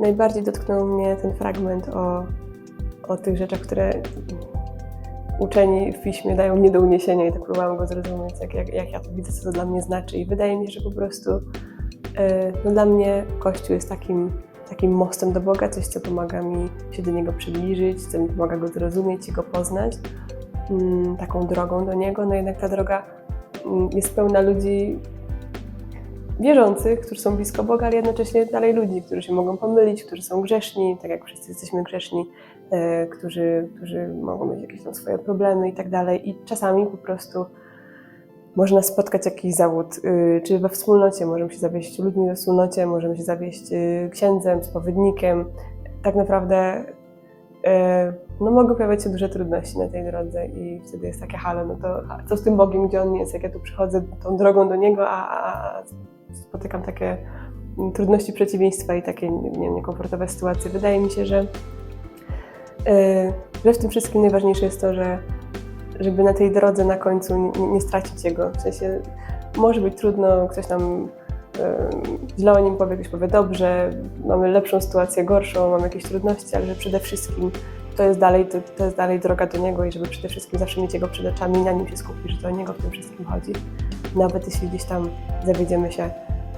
najbardziej dotknął mnie ten fragment o, o tych rzeczach, które uczeni w piśmie dają mnie do uniesienia i tak próbowałam go zrozumieć, jak, jak, jak ja to widzę, co to dla mnie znaczy. I wydaje mi się, że po prostu e, no dla mnie Kościół jest takim, takim mostem do Boga, coś, co pomaga mi się do Niego przybliżyć, co mi pomaga Go zrozumieć i Go poznać, mm, taką drogą do Niego. No jednak ta droga mm, jest pełna ludzi wierzących, którzy są blisko Boga, ale jednocześnie dalej ludzi, którzy się mogą pomylić, którzy są grzeszni, tak jak wszyscy jesteśmy grzeszni, e, którzy, którzy mogą mieć jakieś tam swoje problemy i tak dalej. I czasami po prostu można spotkać jakiś zawód, y, czy we wspólnocie możemy się zawieść ludźmi we wspólnocie, możemy się zawieść y, księdzem, spowiednikiem. Tak naprawdę e, no mogą pojawiać się duże trudności na tej drodze i wtedy jest takie halo, no to co z tym Bogiem, gdzie On jest, jak ja tu przychodzę tą drogą do Niego, a, a, a spotykam takie mm, trudności, przeciwieństwa i takie nie niekomfortowe sytuacje. Wydaje mi się, że, że w tym wszystkim najważniejsze jest to, że żeby na tej drodze na końcu nie, nie stracić Jego. W sensie może być trudno, ktoś nam e, źle o nim powie, ktoś powie dobrze, mamy lepszą sytuację, gorszą, mamy jakieś trudności, ale że przede wszystkim to jest dalej, to, to jest dalej droga do Niego i żeby przede wszystkim zawsze mieć Jego przed oczami i na Nim się skupić, że to o Niego w tym wszystkim chodzi. Nawet jeśli gdzieś tam zawiedziemy się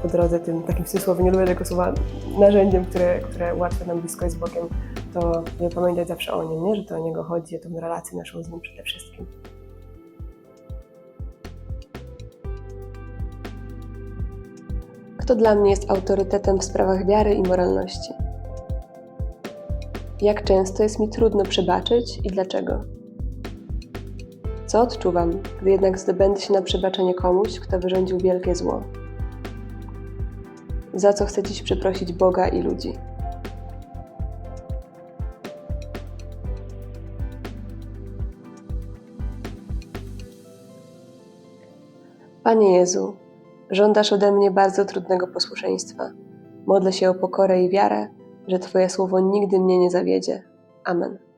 po drodze tym takim w cudzysłowie, nie lubię tego słowa, narzędziem, które, które ułatwia nam blisko jest z Bogiem, to nie pamiętać zawsze o Nim, nie? że to o Niego chodzi, o tą relację naszą z Nim przede wszystkim. Kto dla mnie jest autorytetem w sprawach wiary i moralności? Jak często jest mi trudno przebaczyć i dlaczego? Co odczuwam, gdy jednak zdobędę się na przebaczenie komuś, kto wyrządził wielkie zło? Za co chcę dziś przeprosić Boga i ludzi? Panie Jezu, żądasz ode mnie bardzo trudnego posłuszeństwa. Modlę się o pokorę i wiarę, że Twoje słowo nigdy mnie nie zawiedzie. Amen.